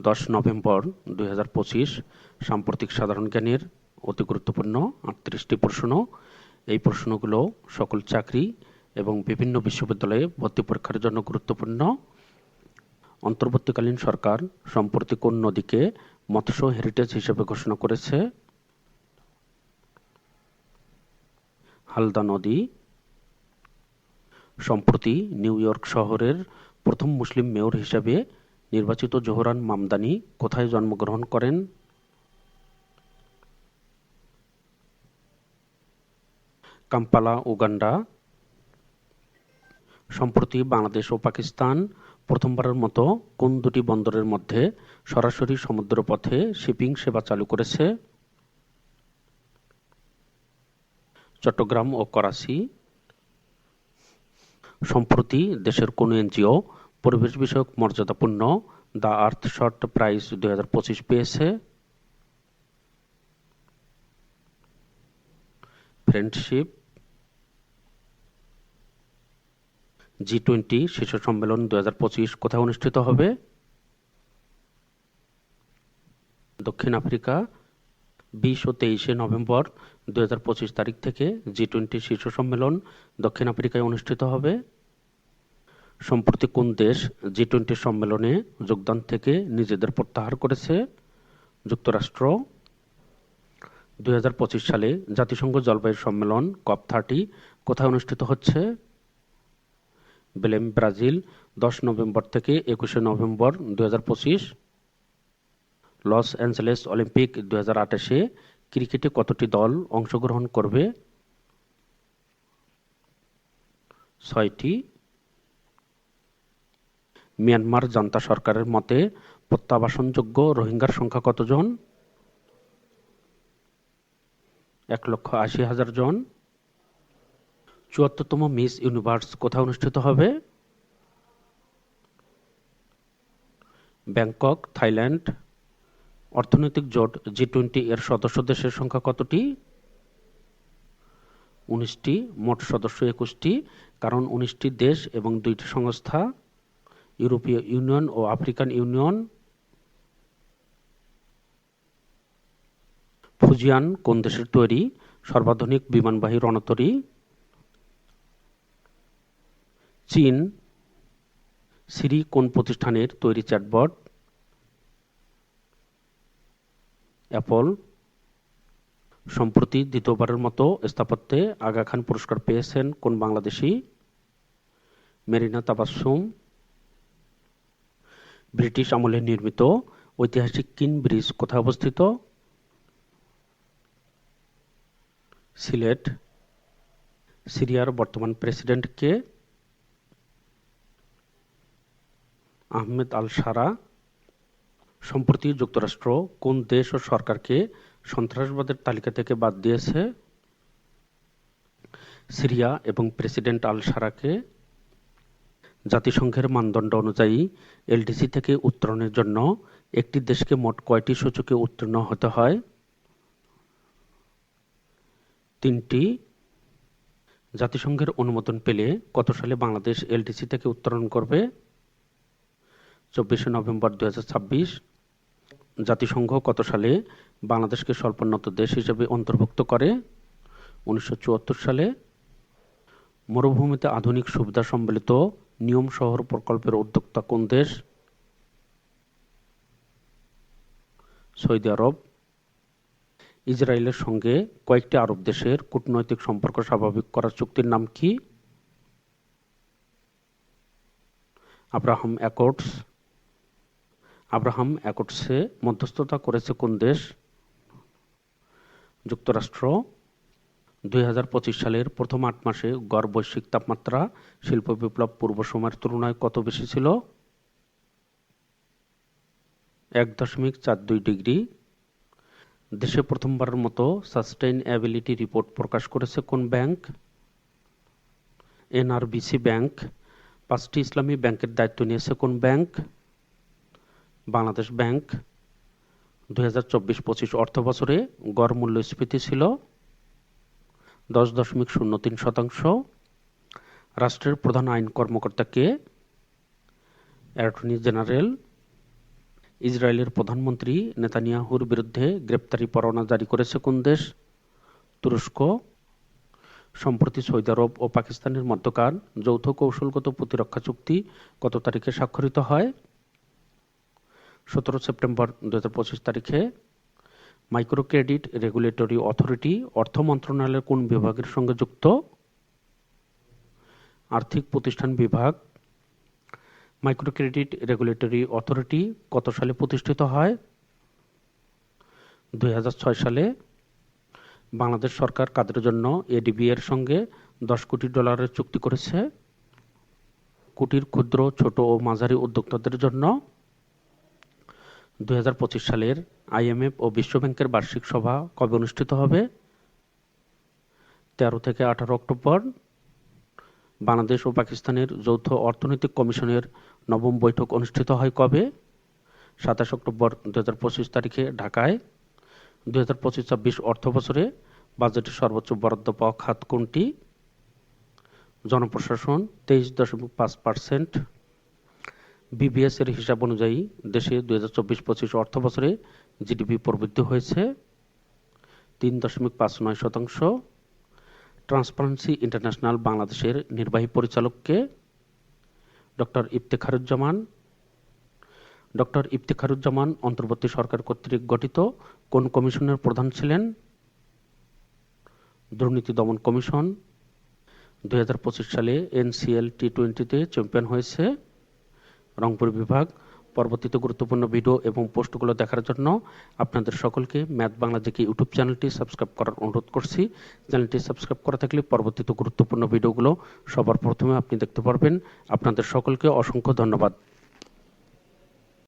দশ নভেম্বর দুই হাজার পঁচিশ, সাম্প্রতিক সাধারণ জ্ঞানের অতি গুরুত্বপূর্ণ আটত্রিশটি প্রশ্ন। এই প্রশ্নগুলো সকল চাকরি এবং বিভিন্ন বিশ্ববিদ্যালয়ে ভর্তি পরীক্ষার জন্য গুরুত্বপূর্ণ। অন্তর্বর্তীকালীন সরকার সম্প্রতি কোন নদীকে মৎস্য হেরিটেজ হিসেবে ঘোষণা করেছে? হালদা নদী। সম্প্রতি নিউ ইয়র্ক শহরের প্রথম মুসলিম মেয়র হিসেবে নির্বাচিত জোহরান মামদানি কোথায় জন্মগ্রহণ করেন? Kampala, Uganda. সম্প্রতি বাংলাদেশ ও পাকিস্তান প্রথমবারের মতো কোন দুটি বন্দরের মধ্যে সরাসরি সমুদ্রপথে শিপিং সেবা চালু করেছে? চট্টগ্রাম ও করাচি। সম্প্রতি দেশের কোন এনজিও পরিবেশ বিষয়ক মর্যাদাপূর্ণ, দ্য আর্থ শর্ট প্রাইজ দু হাজার পঁচিশ পেয়েছে। ফ্রেন্ডশিপ। জি টোয়েন্টি শীর্ষ সম্মেলন দু হাজার পঁচিশ কোথায় অনুষ্ঠিত হবে? দক্ষিণ আফ্রিকা, বিশ ও তেইশে নভেম্বর দু হাজার পঁচিশ তারিখ থেকে জি টোয়েন্টি শীর্ষ সম্মেলন দক্ষিণ আফ্রিকায় অনুষ্ঠিত হবে। সম্প্রতি কোন দেশ জি টোয়েন্টি সম্মেলনে যোগদান থেকে নিজেদের প্রত্যাহার করেছে? যুক্তরাষ্ট্র। দু হাজার পঁচিশ সালে জাতিসংঘ জলবায়ু সম্মেলন কপ থার্টি কোথায় অনুষ্ঠিত হচ্ছে? বেলেম, ব্রাজিল, দশ নভেম্বর থেকে একুশে নভেম্বর দু হাজার পঁচিশ। লস অ্যাঞ্জেলেস অলিম্পিক দু হাজার আঠাশে ক্রিকেটে কতটি দল অংশগ্রহণ করবে? ছয়টি। মিয়ানমার জান্তা সরকারের মতে প্রত্যাবাসনযোগ্য রোহিঙ্গার সংখ্যা কতজন? এক লক্ষ আশি হাজার জন। চুয়াত্তরতম মিস ইউনিভার্স কোথায় অনুষ্ঠিত হবে? Bangkok, Thailand. অর্থনৈতিক জোট জি টোয়েন্টি এর সদস্য দেশের সংখ্যা কতটি? উনিশটি, মোট সদস্য একুশটি, কারণ উনিশটি দেশ এবং দুইটি সংস্থা। ইউরোপীয় ইউনিয়ন ও আফ্রিকান ইউনিয়ন, ফুজিয়ান কোন দেশের তৈরি, সর্বাধুনিক বিমানবাহী রণতরী, চীন, সিরি কোন প্রতিষ্ঠানের তৈরি চ্যাটবট, অ্যাপল, সম্প্রতি দ্বিতীয়বারের মতো স্থাপত্যে আগা খান পুরস্কার পেয়েছেন কোন বাংলাদেশি, মেরিনা তাবাসুম ব্রিটিশ আমলে নির্মিত ঐতিহাসিক কিন ব্রিজ কোথায় অবস্থিত? সিলেট, সিরিয়ার বর্তমান প্রেসিডেন্ট কে? আহমেদ আল সারা সম্প্রতি যুক্তরাষ্ট্র কোন দেশ ও সরকারকে সন্ত্রাসবাদের তালিকা থেকে বাদ দিয়েছে? সিরিয়া এবং প্রেসিডেন্ট আল সারাকে জাতিসংঘের মানদণ্ড অনুযায়ী, এলডিসি থেকে উত্তরণের জন্য একটি দেশকে মোট কয়টি সূচকে উত্তীর্ণ হতে হয়? তিনটি। জাতিসংঘের অনুমোদন পেলে কত সালে বাংলাদেশ এলডিসি থেকে উত্তরণ করবে? চব্বিশে নভেম্বর দু হাজার ছাব্বিশ। জাতিসংঘ কত সালে বাংলাদেশকে স্বল্পোন্নত দেশ হিসেবে অন্তর্ভুক্ত করে? উনিশশো চুয়াত্তর সালে। মরুভূমিতে আধুনিক সুবিধা সম্বলিত নিয়ম শহর প্রকল্পের উদ্যোক্তা কোন দেশ? Saudi Arab. ইসরায়েলের সঙ্গে কয়েকটি আরব দেশের কূটনৈতিক সম্পর্ক স্বাভাবিক করার চুক্তির নাম কি? Abraham accords. আব্রাহাম অ্যাকর্ডসে মধ্যস্থতা করেছে কোন দেশ? যুক্তরাষ্ট্র। দুই হাজার পঁচিশ সালের প্রথম আট মাসে গড় বৈশ্বিক তাপমাত্রা শিল্প বিপ্লব পূর্ব সময়ের তুলনায় কত বেশি ছিল? এক দশমিক চার দুই ডিগ্রি। দেশে প্রথমবারের মতো সাস্টেইনএবিলিটি রিপোর্ট প্রকাশ করেছে কোন ব্যাংক? NRBC bank. পাঁচটি ইসলামী ব্যাংকের দায়িত্ব নিয়েছে কোন ব্যাংক? বাংলাদেশ ব্যাংক। দুই হাজার চব্বিশ পঁচিশ অর্থ বছরে গড় মূল্যস্ফীতি ছিল দশ দশমিক শূন্য তিন শতাংশ। রাষ্ট্রের প্রধান আইন কর্মকর্তাকে অ্যাটর্নি জেনারেল। ইসরায়েলের প্রধানমন্ত্রী নেতানিয়াহুর বিরুদ্ধে গ্রেপ্তারি পরোয়ানা জারি করেছে কোন দেশ? তুরস্ক। সম্প্রতি সৌদি আরব ও পাকিস্তানের মধ্যকার যৌথ কৌশলগত প্রতিরক্ষা চুক্তি কত তারিখে স্বাক্ষরিত হয়? সতেরো সেপ্টেম্বর দু হাজার পঁচিশ তারিখে মাইক্রো ক্রেডিট রেগুলেটরি অথরিটি অর্থ মন্ত্রণালয়ের কোন বিভাগের সঙ্গে যুক্ত? আর্থিক প্রতিষ্ঠান বিভাগ মাইক্রো ক্রেডিট রেগুলেটরি অথরিটি কত সালে প্রতিষ্ঠিত হয়? দুই হাজার ছয় সালে বাংলাদেশ সরকার কাদের জন্য এডিবি এর সঙ্গে দশ কোটি ডলারের চুক্তি করেছে? কুটির, ক্ষুদ্র, ছোট ও মাঝারি উদ্যোক্তাদের জন্য দু হাজার পঁচিশ সালের আইএমএফ ও বিশ্বব্যাংকের বার্ষিক সভা কবে অনুষ্ঠিত হবে? তেরো থেকে আঠারো অক্টোবর। বাংলাদেশ ও পাকিস্তানের যৌথ অর্থনৈতিক কমিশনের নবম বৈঠক অনুষ্ঠিত হয় কবে? সাতাশ অক্টোবর দু হাজার পঁচিশ তারিখে ঢাকায়। দু হাজার পঁচিশ ছাব্বিশ অর্থ বছরে বাজেটের সর্বোচ্চ বরাদ্দ পাওয়া খাত কোনটি? জনপ্রশাসন তেইশ দশমিক পাঁচ পার্সেন্ট। বিবিএস এর হিসাব অনুযায়ী দেশে দুই হাজার চব্বিশ পঁচিশ অর্থ বছরে জিডিপি প্রবৃদ্ধি হয়েছে তিন দশমিক পাঁচ নয় শতাংশ। ট্রান্সপারেন্সি ইন্টারন্যাশনাল বাংলাদেশের নির্বাহী পরিচালককে ডক্টর ইফতেখারুজ্জামান। ডক্টর ইফতেখারুজ্জামান অন্তর্বর্তী সরকার কর্তৃক গঠিত কোন কমিশনের প্রধান ছিলেন? দুর্নীতি দমন কমিশন। দু হাজার পঁচিশ সালে এনসিএল টি টোয়েন্টিতে চ্যাম্পিয়ন হয়েছে। রংপুর বিভাগ, পরবর্তীতে গুরুত্বপূর্ণ ভিডিও এবং পোস্টগুলো দেখার জন্য আপনাদের সকলকে ম্যাথ বাংলা জেকে ইউটিউব চ্যানেলটি সাবস্ক্রাইব করার অনুরোধ করছি। চ্যানেলটি সাবস্ক্রাইব করা থাকলে পরবর্তীতে গুরুত্বপূর্ণ ভিডিওগুলো সবার প্রথমে আপনি দেখতে পারবেন। আপনাদের সকলকে অসংখ্য ধন্যবাদ।